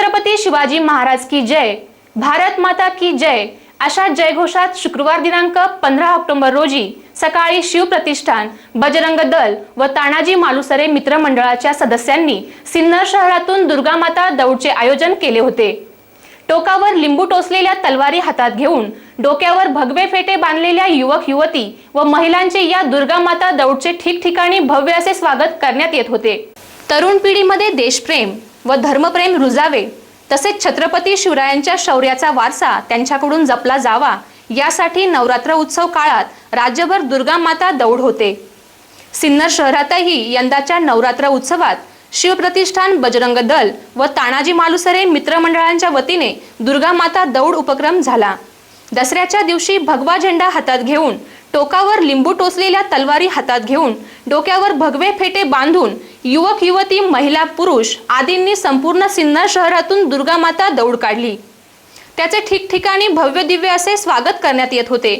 छत्रपती शिवाजी महाराज की जय भारत माता की जय अशा जयघोषात शुक्रवार दिनांक पंधरा ऑक्टोबर रोजी सकाळी शिवप्रतिष्ठान बजरंग दल व तानाजी मालुसरे मित्रमंडळाच्या सदस्यांनी सिन्नर शहरातून दुर्गामाता दौडचे आयोजन केले होते. टोकावर लिंबू टोचलेल्या तलवारी हातात घेऊन डोक्यावर भगवे फेटे बांधलेल्या युवक युवती व महिलांचे या दुर्गामाता दौडचे ठिकठिकाणी भव्य असे स्वागत करण्यात येत होते. तरुण पिढीमध्ये देशप्रेम व धर्मप्रेम रुजावे तसेच छत्रपती शिवरायांच्या शौर्याचा वारसा त्यांच्याकडून जपला जावा यासाठी नवरात्र उत्सव काळात राज्यभर दुर्गामाता दौड होते. सिन्नर शहरातही यंदाच्या नवरात्र उत्सवात शिवप्रतिष्ठान बजरंग दल व तानाजी मालुसरे मित्रमंडळांच्या वतीने दुर्गा माता दौड उपक्रम झाला. दसऱ्याच्या दिवशी भगवा झेंडा हातात घेऊन टोकावर लिंबू टोचलेल्या तलवारी हातात घेऊन डोक्यावर भगवे फेटे बांधून युवक युवती महिला पुरुष आदींनी संपूर्ण सिन्नर शहरातून दुर्गा माता दौड काढली. त्याचे ठिकठिकाणी भव्य दिव्य असे स्वागत करण्यात येत होते.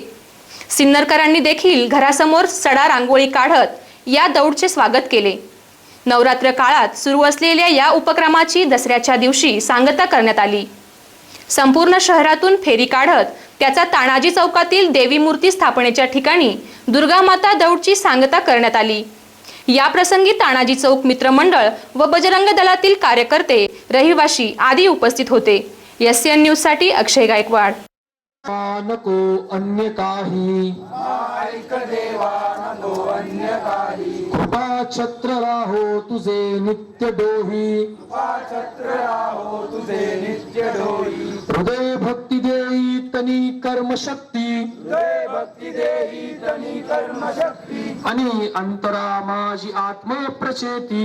सिन्नरकरांनी देखील घरासमोर सडा रांगोळी काढत या दौडचे स्वागत केले. नवरात्र काळात सुरू असलेल्या या उपक्रमाची दसऱ्याच्या दिवशी सांगता करण्यात आली. संपूर्ण शहरातून फेरी काढत त्याचा तानाजी चौकातील देवी मूर्ती स्थापनेच्या ठिकाणी दुर्गा माता दौडची सांगता करण्यात आली. या प्रसंगी तानाजी चौक मित्रमंडळ व बजरंग दलातील कार्यकर्ते रहिवाशी आदी उपस्थित होते. एस एन न्यूजसाठी अक्षय गायकवाड. नको अन्य काही कृपा छत्र राहो तुझे नित्य डोही। हृदय भक्ती देई तनी कर्म शक्ती। आणि अंतरा माझी आत्मा प्रचेती।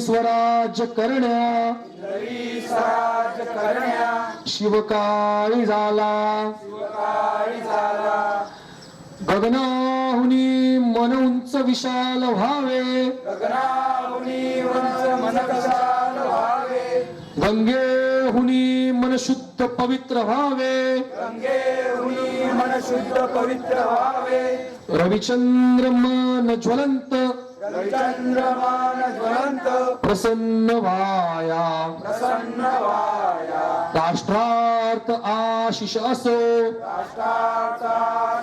स्वराज्य करण्या. शिवकाळी झाला. गगनाहुनी मन उंच विशाल व्हावे. गंगेहुनी मन शुद्ध पवित्र व्हावे. मन शुद्ध पवित्र व्हावे. रविचंद्र मन ज्वलंत चंद्रमान ज्वलंत प्रसन्न व्हाया प्रसन्न वाया राष्ट्रार्थ आशिष असो। राष्ट्राचा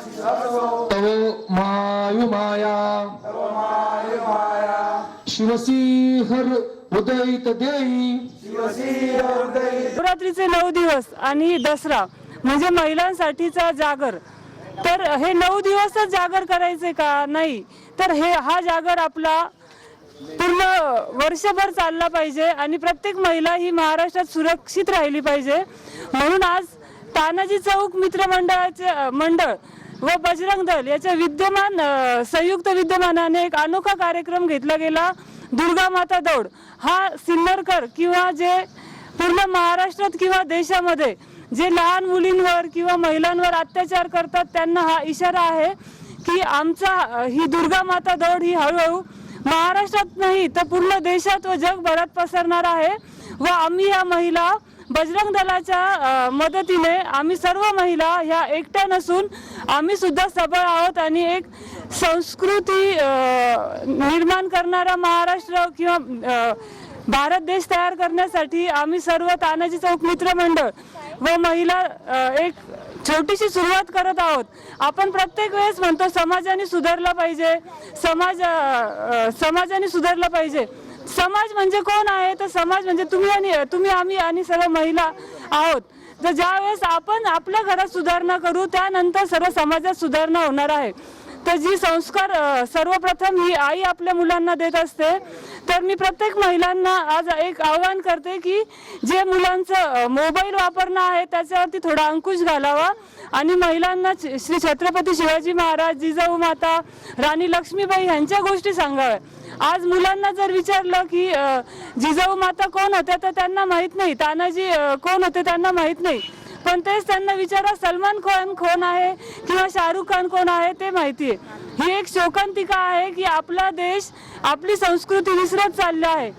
शिसो तव मायु माया। माय माया। शिवसिंह उदयित देई। शिवसी हृदय नवरात्रीचे नऊ दिवस आणि दसरा म्हणजे महिलांसाठीचा जागर. तर हे नऊ दिवसच जागर करायचे का? नाही. तर हे हा जागर आपला पूर्ण वर्षभर चालला पाहिजे आणि प्रत्येक महिला ही महाराष्ट्रात सुरक्षित राहिली पाहिजे. म्हणून आज तानाजी चौक मित्रमंडळाचे मंडळ व बजरंग दल याच्या विद्यमान संयुक्त विद्यमानाने एक अनोखा कार्यक्रम घेतला गेला दुर्गा माता दौड. हा सिन्नरकर किंवा जे पूर्ण महाराष्ट्रात किंवा देशामध्ये जे लहान मुलींवर किंवा महिलांवर अत्याचार करतात त्यांना हा इशारा आहे. की आमचा ही दुर्गा माता दौड ही हळूहळू महाराष्ट्रात नाही तर पूर्ण देशात व जगभरात पसरणार आहे. व आम्ही या महिला बजरंग दलाच्या मदतीने आम्ही सर्व महिला ह्या एकट्या नसून आम्ही सुद्धा सबळ आहोत आणि एक संस्कृती निर्माण करणारा महाराष्ट्र किंवा भारत देश तयार करण्यासाठी आम्ही सर्व तानाजी चौक मित्रमंडळ व महिला एक छोटीशी सुरुवात करत आहोत. आपण प्रत्येक वेळेस म्हणतो समाजाने सुधारला पाहिजे. समाज समाजाने सुधारला पाहिजे. समाज म्हणजे कोण आहे? तर समाज म्हणजे तुम्ही आणि तुम्ही आम्ही आणि सर्व महिला आहोत. तर ज्यावेळेस आपण आपल्या घरात सुधारणा करू त्यानंतर सर्व समाजात सुधारणा होणार आहे. तर जी संस्कार सर्वप्रथम ही आई आपल्या मुलांना देत असते. तर मी प्रत्येक महिलांना आज एक आवाहन करते की जे मुलांचं मोबाईल वापरणं आहे त्याच्यावरती थोडा अंकुश घालावा. आणि महिलांना श्री छत्रपती शिवाजी महाराज जिजाऊ माता राणी लक्ष्मीबाई ह्यांच्या गोष्टी सांगाव्या. आज मुलांना जर विचारलं की जिजाऊ माता कोण होत्या तर त्यांना माहीत नाही. तानाजी कोण होते त्यांना माहीत नाही. पण तेच त्यांना विचारा सलमान खान कोण आहे किंवा शाहरुख खान कोण आहे ते माहिती आहे. ही एक शोकांतिका आहे की आपला देश आपली संस्कृती विसरत चालली आहे.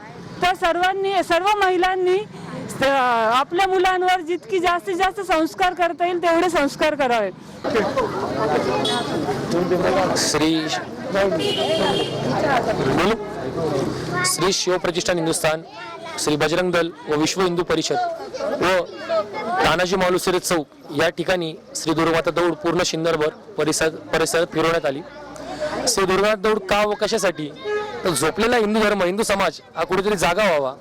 तर सर्वांनी सर्व महिलांनी आपल्या मुलांवर जितकी जास्तीत जास्त संस्कार करता येईल तेवढे संस्कार करावे. श्री श्री शिवप्रतिष्ठान हिंदुस्थान. श्री बजरंग दल व विश्व हिंदू परिषद व तानाजी मालुसरे चौक या ठिकाणी श्री दुर्गामाता दौड पूर्ण शिंदरभर परिसर परिसरात फिरवण्यात आली. श्री दुर्गामाता दौड का व कशासाठी? तर झोपलेला हिंदू धर्म हिंदू समाज हा कुठेतरी जागा व्हावा.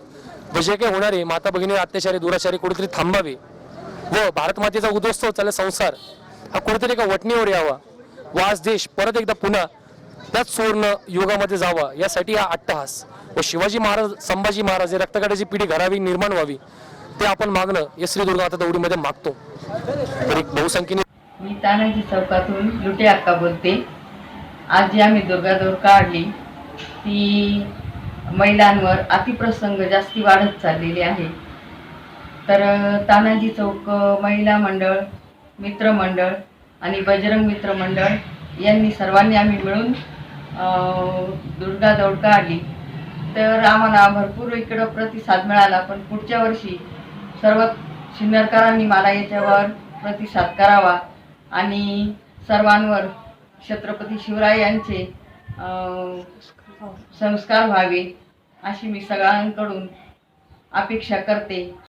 व जे काही होणारे माता भगिनी अत्याचारी दुराचारी कुठेतरी थांबावे व भारत मातेचा उद्ध्वस्त होत चालला संसार हा कुठेतरी एका वटणीवर यावा. व आज देश परत एकदा पुन्हा त्याच सुवर्ण युगामध्ये जावा यासाठी हा अट्टहास. व शिवाजी महाराज संभाजी महाराज हे रक्तकाठाची पिढी घरावी निर्माण व्हावी ते आपण मागणं या श्री दुर्गामाता दौडीमध्ये मागतो. तर एक बहुसंख्येने मी तानाजी चौकातून लुटे अक्का बोलते. आज जी आम्ही दुर्गादौड काढली. ती महिलांवर अतिप्रसंग जास्ती वाढत चाललेली आहे. तर तानाजी चौक महिला मंडळ मित्रमंडळ आणि बजरंग मित्र मंडळ यांनी सर्वांनी आम्ही मिळून दुर्गा दौड काढली तर आम्हाला भरपूर इकडं प्रतिसाद मिळाला पण पुढच्या वर्षी सर्व सिन्नरकरांनी मला याच्यावर प्रतिसाद करावा आणि सर्वांवर छत्रपती शिवराय यांचे संस्कार व्हावे अशी मी सगळ्यांकडून अपेक्षा करते.